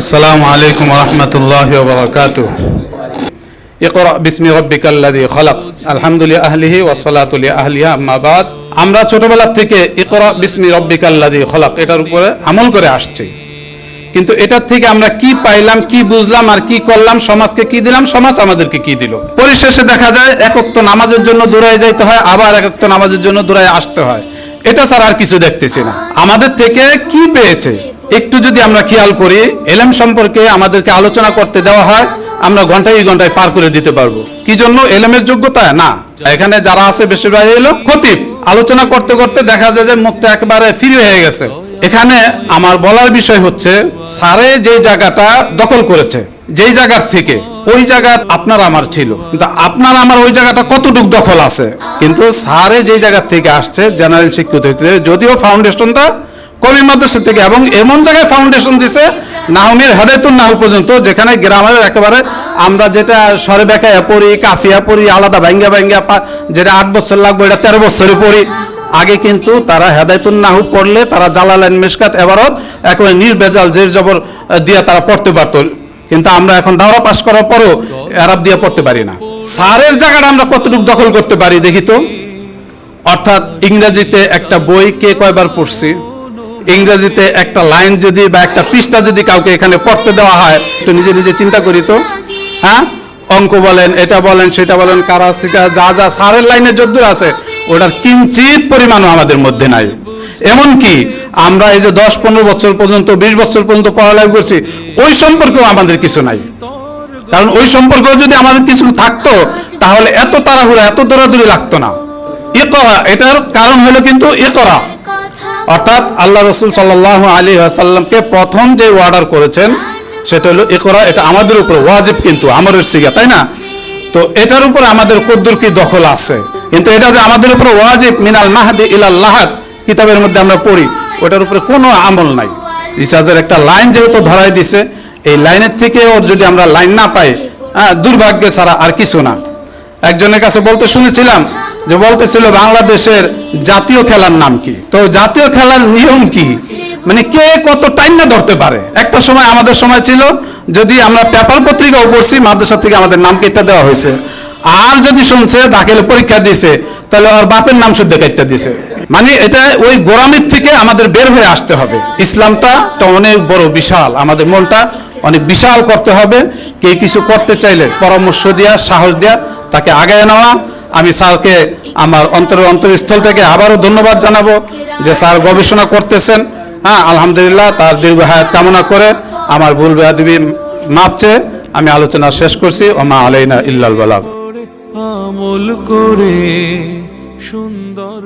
আসসালামু আলাইকুম রহমতুল্লাহ বরকাত ইকরা বিসমি রব্বিকাল্লাযী খলাক। আলহামদুলিল্লাহ আহলিহি ওয়া সালাতু লি আহলিহা আম্মা বাদ। আমরা ছোটবেলা থেকে ইকরা বিসমি রব্বিকাল্লাযী খলাক, এটার উপরে আমল করে আসছি। কিন্তু এটার থেকে আমরা কি পাইলাম, কি বুঝলাম আর কি করলাম, সমাজকে কি দিলাম, সমাজ আমাদেরকে কি দিল? পরিশেষে দেখা যায় একক্ত নামাজের জন্য দূরায় যাইতে হয়, আবার একক্ত নামাজের জন্য দূরায় আসতে হয়। এটা ছাড়া আর কিছু দেখতেছি না। আমাদের থেকে কি পেয়েছে? একটু যদি আমরা খেয়াল করি এলেম সম্পর্কে আমাদেরকে আলোচনা করতে দেওয়া হয়, আমরা ঘন্টায় ঘন্টায় পার করে দিতে পারব। কি জন্য? এলেমের যোগ্যতা? না। এখানে যারা আছে বেশিরভাগ এলো খতিব। আলোচনা করতে করতে দেখা যায় যে মুখটা একবারে ফ্রি হয়ে গেছে। এখানে আমার বলার বিষয় হচ্ছে সারে যে জায়গাটা দখল করেছে, যেই জায়গার থেকে, ওই জায়গা আপনার আমার ছিল। কিন্তু আপনার আমার ওই জায়গাটা কতটুক দখল আছে? কিন্তু সারে যেই জায়গা থেকে আসছে জেনারেল শিক্ষিত যদিও ফাউন্ডেশনটা কবি মাদ্রাসা থেকে, এবং এমন জায়গায় ফাউন্ডেশন দিছে, নাহমির হেদায়তুল নাহু পর্যন্ত, যেখানে গ্রামের একেবারে আমরা যেটা সরে বেকায়া পড়ি, কাফিয়া পড়ি, আলাদা ভাঙ্গা ভাঙ্গা যেটা আট বছর লাগবে এটা তেরো বছরে পড়ি। আগে কিন্তু তারা হেদায়তুল নাহু পড়লে তারা জালালাইন মিসকাত, এবারত একেবারে নির্বেজাল জের জবর দিয়ে তারা পড়তে পারতো। কিন্তু আমরা এখন দাওরা পাশ করার পরও এরাব দিয়ে পড়তে পারি না। সারের জায়গাটা আমরা কতটুকু দখল করতে পারি, দেখি তো? অর্থাৎ ইংরেজিতে একটা বই কে কয়বার পড়ছি? ইংরেজিতে একটা লাইন যদি বা একটা পৃষ্ঠা যদি কাউকে এখানে পড়তে দেওয়া হয়, একটু নিজে নিজে চিন্তা করি তো। হ্যাঁ? অঙ্ক বলেন, এটা বলেন, সেটা বলেন, কারা সেটা যা যা, সারের লাইনে যদ্দূর আছে, ওটার কিঞ্চিত পরিমাণও আমাদের মধ্যে নাই। এমনকি আমরা এই যে দশ, পনেরো বছর পর্যন্ত, বিশ বছর পর্যন্ত পড়ালেখা করছি, ওই সম্পর্কেও আমাদের কিছু নাই। কারণ ওই সম্পর্ক যদি আমাদের কিছু থাকতো, তাহলে এত তাড়াহুড়া, এত দৌড়াদৌড়ি লাগতো না। ইকরা, এটার কারণ হলো কিন্তু ইকরা। অর্থাৎ আল্লাহ রসুল সাল্লাহ আলী আসাল্লামকে প্রথম যে অর্ডার করেছেন, সেটা হলো ইকরা, এটা আমাদের উপর ওয়াজিব কিন্তু আমাদের সিগা, তাই না? তো এটার উপর আমাদের কদ্দুর কি দখল আছে? কিন্তু এটা যে আমাদের উপর ওয়াজিব, মিনাল মাহাদি ইলাল লাহাদ, কিতাবের মধ্যে আমরা পড়ি, ওটার উপরে কোনো আমল নাই। রিসার্চের একটা লাইন যেহেতু ধরাই দিছে, এই লাইনের থেকেও যদি আমরা লাইন না পাই হ্যাঁ দুর্ভাগ্য ছাড়া আর কিছু না। একজনের কাছে বলতে শুনেছিলাম যে বলতেছিল, বাংলাদেশের জাতীয় খেলার নাম কি? তো জাতীয় খেলার নিয়ম কি? মানে কে কত টাইম না ধরতে পারে? একটা সময় আমাদের সময় ছিল, যদি আমরা পেপার পত্রিকাও পড়ছি, মাদ্রাসা থেকে আমাদের নাম কেটে দেওয়া হয়েছে। আর যদি শুনছে, দাখিল পরীক্ষা দিছে, তাহলে ওর বাপের নাম শুদ্ধ কেটে দিছে। মানে এটা ওই গোরামির থেকে আমাদের বের হয়ে আসতে হবে। ইসলামটা তো অনেক বড় বিশাল। আমাদের মনটা অনেক বিশাল করতে হবে। কে কিছু করতে চাইলে পরামর্শ দেওয়া সাহস দেওয়া তাকে আগায় নেওয়া। আমি স্যারকে আমার অন্তর অন্তরস্থল থেকে আবারও ধন্যবাদ জানাব যে স্যার গবেষণা করতেছেন। হ্যাঁ আলহামদুলিল্লাহ তার দীর্ঘ হায়াত কামনা করে আমার ভুল বেয়াদবি মাপছে। আমি আলোচনা শেষ করছি। ও মা আলাইনা ইল্লাল বালাগ। আমল করে সুন্দর